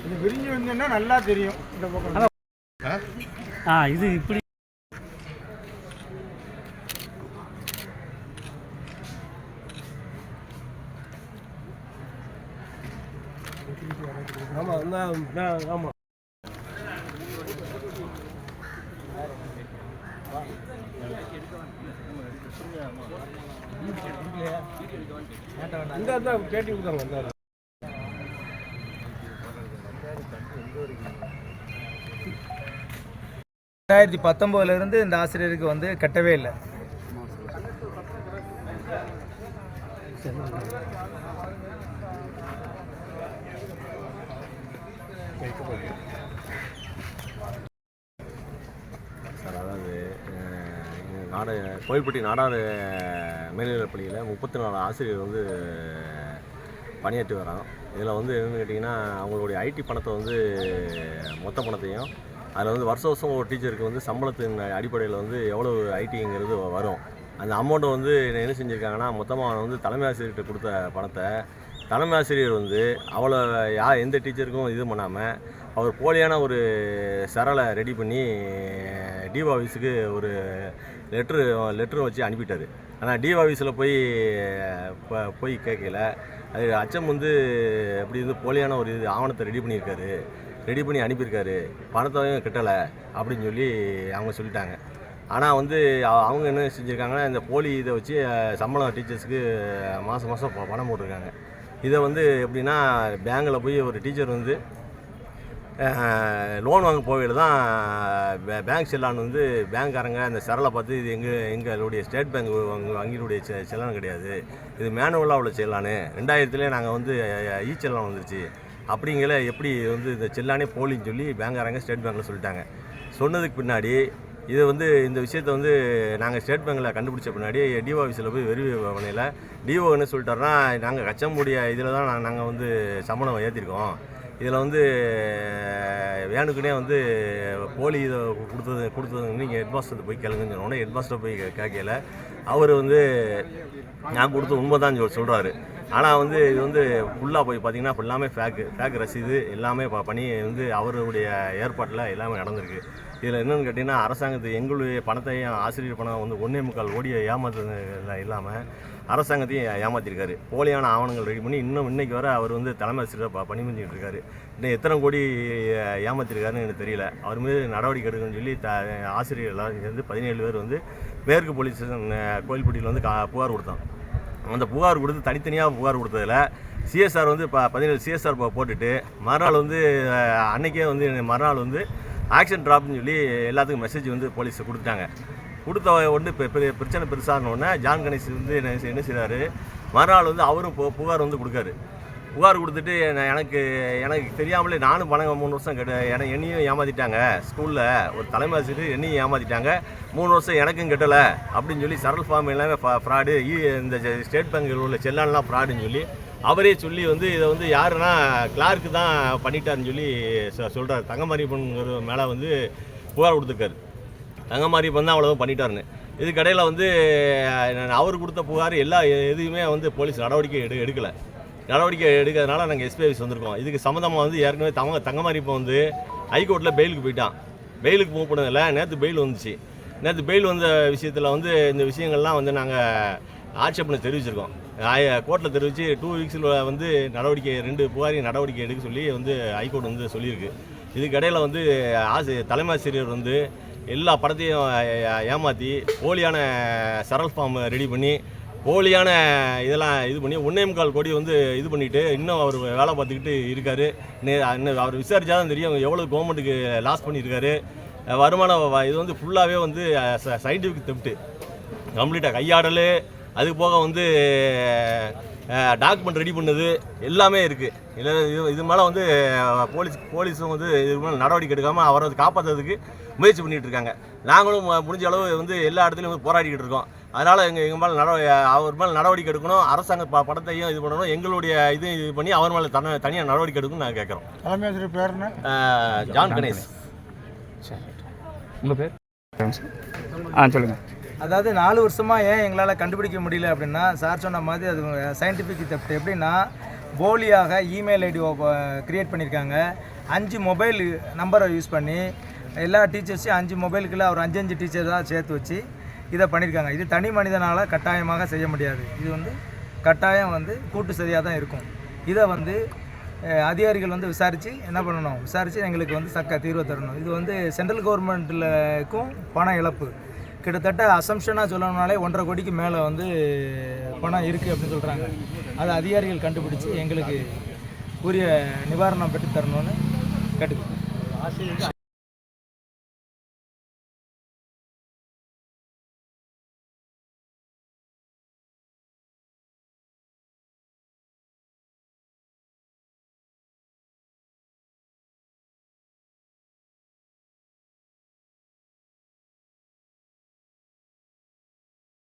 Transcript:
இது விரிஞ்சு வந்தீங்கன்னா நல்லா தெரியும் இந்த பக்கம் ஆ இது இப்படி. ஆமாம் ஆமாம் பேட்டி கொடுத்தாங்க இருந்து ரெண்டாயிரத்தி பத்தொம்போதுலேருந்து இந்த ஆசிரியருக்கு வந்து கட்டவே இல்லை. சார் அதாவது நாடு கோயில்பட்டி நாடார் மேல்நிலைப் பள்ளியில் முப்பத்தி நாலு ஆசிரியர் வந்து பணியாற்றி வரான் இதில் வந்து என்னென்னு கேட்டிங்கன்னா அவங்களுடைய ஐடி பணத்தை வந்து மொத்த பணத்தையும் அதில் வந்து வருஷம் வருஷம் ஒரு டீச்சருக்கு வந்து சம்பளத்தின் அடிப்படையில் வந்து எவ்வளோ ஐடிங்கிறது வரும். அந்த அமௌண்ட்டை வந்து என்ன செஞ்சுருக்காங்கன்னா மொத்தமாக வந்து தலைமை ஆசிரியர்கிட்ட கொடுத்த பணத்தை தலைமை ஆசிரியர் வந்து அவ்வளோ யா எந்த டீச்சருக்கும் இது பண்ணாமல் அவர் போலியான ஒரு சரலை ரெடி பண்ணி டிஓ ஆஃபீஸுக்கு ஒரு லெட்ரு லெட்ரு வச்சு அனுப்பிட்டார். ஆனால் டி ஆஃபீஸில் போய் போய் கேட்கல. அது அச்சம் வந்து அப்படி இருந்து போலியான ஒரு இது ஆவணத்தை ரெடி பண்ணியிருக்காரு. ரெடி பண்ணி அனுப்பியிருக்காரு. பணத்தையும் கட்டலை அப்படின்னு சொல்லி அவங்க சொல்லிட்டாங்க. ஆனால் வந்து அவங்க என்ன செஞ்சுருக்காங்கன்னா இந்த போலி இதை வச்சு சம்பளம் டீச்சர்ஸுக்கு மாதம் மாதம் பணம் போட்டிருக்காங்க. இதை வந்து எப்படின்னா பேங்கில் போய் ஒரு டீச்சர் வந்து லோன் வாங்க போகையில் தான் பே- பேங்க் செல்லான் வந்து பேங்க்காரங்க அந்த சரளை பார்த்து இது எங்கள் எங்களுடைய ஸ்டேட் பேங்க் வங்கி- வங்கியினுடைய செ செல்லான் கிடையாது. இது மேனுவலாக உள்ள செல்லானு. ரெண்டாயிரத்துலேயே நாங்கள் வந்து இ செல்லான் வந்துருச்சு. அப்படிங்கிற எப்படி வந்து இந்த செல்லானே போலின்னு சொல்லி பேங்க்காரங்க ஸ்டேட் பேங்க்கில் சொல்லிட்டாங்க. சொன்னதுக்கு பின்னாடி இது வந்து இந்த விஷயத்த வந்து நாங்கள் ஸ்டேட் பேங்க்கில் கண்டுபிடிச்ச பின்னாடி டிஓ ஆஃபீஸில் போய் வெறி பண்ணையில் டிஓ என்ன சொல்லிட்டாருன்னா நாங்கள் கச்சமுடைய இதில் தான் நாங்கள் வந்து சம்பளம் ஏற்றிருக்கோம் இதில் வந்து வேணுக்குனே வந்து போலி இதை கொடுத்தது கொடுத்தது நீங்கள் ஹெட்மாஸ்டர் போய் கேளுங்கன்னு சொன்னோன்னே ஹெட்மாஸ்டர் போய் கேட்கல அவர் வந்து நான் கொடுத்து உண்மை தான் சொல்கிறாரு ஆனால் வந்து இது வந்து ஃபுல்லாக போய் பார்த்தீங்கன்னா ஃபுல்லாமே ஃபேக்கு ஃபேக் ரசீது எல்லாமே ப- பண்ணி வந்து அவருடைய ஏற்பாட்டில் எல்லாமே நடந்திருக்கு. இதில் என்னென்னு கேட்டிங்கன்னா அரசாங்கத்து எங்களுடைய பணத்தையும் ஆசிரியர் பணம் வந்து ஒன்றே முக்கால் கோடியை ஏமாத்துறதுல இல்லாமல் அரசாங்கத்தையும் ஏமாற்றிருக்காரு போலியான ஆவணங்கள் ரெடி பண்ணி இன்னும் இன்னைக்கு வர அவர் வந்து தலைமை ஆசிரியர் ப- பணி இருக்காரு. இன்னும் எத்தனை கோடி ஏமாற்றிருக்காருன்னு எனக்கு தெரியல. அவர் மீது நடவடிக்கை எடுக்கணும்னு சொல்லி த ஆசிரியர் எல்லாரும் சேர்ந்து பதினேழு பேர் வந்து மேற்கு போலீஸ் ஸ்டேஷன் கோயில்பட்டியில் வந்து கா புகார் கொடுத்தோம். அந்த புகார் கொடுத்து தனித்தனியாக புகார் கொடுத்ததில் சிஎஸ்ஆர் வந்து இப்போ பதினேழு சிஎஸ்ஆர் போட்டுட்டு மறுநாள் வந்து அன்றைக்கே அன்னைக்கே வந்து மறுநாள் வந்து ஆக்ஷன் ட்ராப்னு சொல்லி எல்லாத்துக்கும் மெசேஜ் வந்து போலீஸ் கொடுத்துட்டாங்க. கொடுத்த ஒன்று பெரிய பிரச்சனை பெருசான ஜான் கணேஷ் வந்து என்ன செய்- என்ன செய்கிறாரு மறுநாள் வந்து அவரும் பு- புகார் வந்து கொடுக்காரு. புகார் கொடுத்துட்டு எனக்கு எனக்கு தெரியாமலே நானும் பணம் மூணு வருஷம் கெட்ட என என்னையும் ஏமாற்றிட்டாங்க ஸ்கூலில். ஒரு தலைமை ஆசிரியர் என்னையும் ஏமாற்றிட்டாங்க மூணு வருஷம் எனக்கும் கெட்டலை அப்படின்னு சொல்லி சரல் ஃபார்ம் எல்லாமே ஃப்ராடு இந்த ஸ்டேட் பேங்கில் உள்ள செல்லான்லாம் ஃப்ராடுன்னு சொல்லி அவரே சொல்லி வந்து இதை வந்து யாருன்னா கிளார்க்கு தான் பண்ணிட்டாருன்னு சொல்லி சொல்கிறார் சொல்றாரு. மேலே வந்து புகார் கொடுத்துருக்காரு. தங்கமாரி வந்து அவ்வளோதான் பண்ணிட்டாருன்னு இதுக்கடையில் வந்து அவர் கொடுத்த புகார் எல்லா எதுவுமே வந்து போலீஸ் நடவடிக்கை எடு எடுக்கலை. நடவடிக்கை எடுக்கிறதுனால நாங்கள் எஸ்பி ஆஃபீஸ் வந்திருக்கோம். இதுக்கு சம்மந்தமாக வந்து ஏற்கனவே தங்க தங்கமாரி இப்போ வந்து ஹைகோர்ட்டில் பெயிலுக்கு போயிட்டான். பெயிலுக்கு மூவ் பண்ணதில்ல நேற்று பெயில் வந்துச்சு. நேற்று பெயில் வந்த விஷயத்தில் வந்து இந்த விஷயங்கள்லாம் வந்து நாங்கள் ஆட்சேபனை தெரிவிச்சிருக்கோம். கோர்ட்டில் தெரிவித்து டூ வீக்ஸில் வந்து நடவடிக்கை ரெண்டு புகாரையும் நடவடிக்கை எடுக்க சொல்லி வந்து ஹைகோர்ட் வந்து சொல்லியிருக்கு. இதுக்கடையில் வந்து ஆசி தலைமை ஆசிரியர் வந்து எல்லா படத்தையும் ஏமாற்றி போலியான சரல் ஃபார்ம் ரெடி பண்ணி போலியான இதெல்லாம் இது பண்ணி ஒன்றே முக்கால் கோடி வந்து இது பண்ணிவிட்டு இன்னும் அவர் வேலை பார்த்துக்கிட்டு இருக்கார். இன்னும் இன்னும் அவர் விசாரிச்சா தான் தெரியும் எவ்வளோ கவர்மெண்ட்டுக்கு லாஸ் பண்ணியிருக்காரு. வருமானம் இது வந்து ஃபுல்லாகவே வந்து சயின்டிஃபிக் தெப்ட்டு கம்ப்ளீட்டாக கையாடல். அது போக வந்து டாக்குமெண்ட் ரெடி பண்ணது எல்லாமே இருக்குது இல்லை இது இது மேலே வந்து போலீஸ் போலீஸும் வந்து இது மேலே நடவடிக்கை எடுக்காமல் அவரை வந்து காப்பாற்றுறதுக்கு முயற்சி பண்ணிகிட்டு இருக்காங்க. நாங்களும் முடிஞ்ச அளவு வந்து எல்லா இடத்துலையும் வந்து போராடிக்கிட்டு இருக்கோம். அதனால் எங்கள் எங்கள் மேலே நடவ அவர் மேலே நடவடிக்கை எடுக்கணும் அரசாங்க ப படத்தையும் இது பண்ணணும் எங்களுடைய இது இது பண்ணி அவர் மேலே தன தனியாக நடவடிக்கை எடுக்கணும்னு நாங்கள் கேட்குறோம் தலைமை ஆசிரியர் பேர் என்ன? ஜான் கணேஷ். உங்கள் பேர்? ஆ சொல்லுங்கள் அதாவது நாலு வருஷமாக ஏன் எங்களால் கண்டுபிடிக்க முடியல அப்படின்னா சார் சொன்ன மாதிரி அது சயின்டிஃபிக் தப்பு எப்படின்னா போலியாக இமெயில் ஐடி க்ரியேட் பண்ணியிருக்காங்க அஞ்சு மொபைல் நம்பரை யூஸ் பண்ணி எல்லா டீச்சர்ஸையும் அஞ்சு மொபைலுக்குள்ள ஒரு அஞ்சு அஞ்சு டீச்சர் தான் சேர்த்து வச்சு இதை பண்ணியிருக்காங்க இது தனி மனிதனால் கட்டாயமாக செய்ய முடியாது. இது வந்து கட்டாயம் வந்து கூட்டு சரியாக தான் இருக்கும். இதை வந்து அதிகாரிகள் வந்து விசாரித்து என்ன பண்ணணும்? விசாரித்து எங்களுக்கு வந்து சக்க தீர்வு தரணும். இது வந்து சென்ட்ரல் கவர்மெண்ட்லக்கும் பண இழப்பு. கிட்டத்தட்ட அசம்ஷனாக சொல்லணும்னாலே ஒன்றரை கோடிக்கு மேலே வந்து பணம் இருக்குது அப்படின்னு சொல்கிறாங்க அதை அதிகாரிகள் கண்டுபிடிச்சி எங்களுக்கு உரிய நிவாரணம் பெற்று தரணும்னு கேட்டுக்கோங்க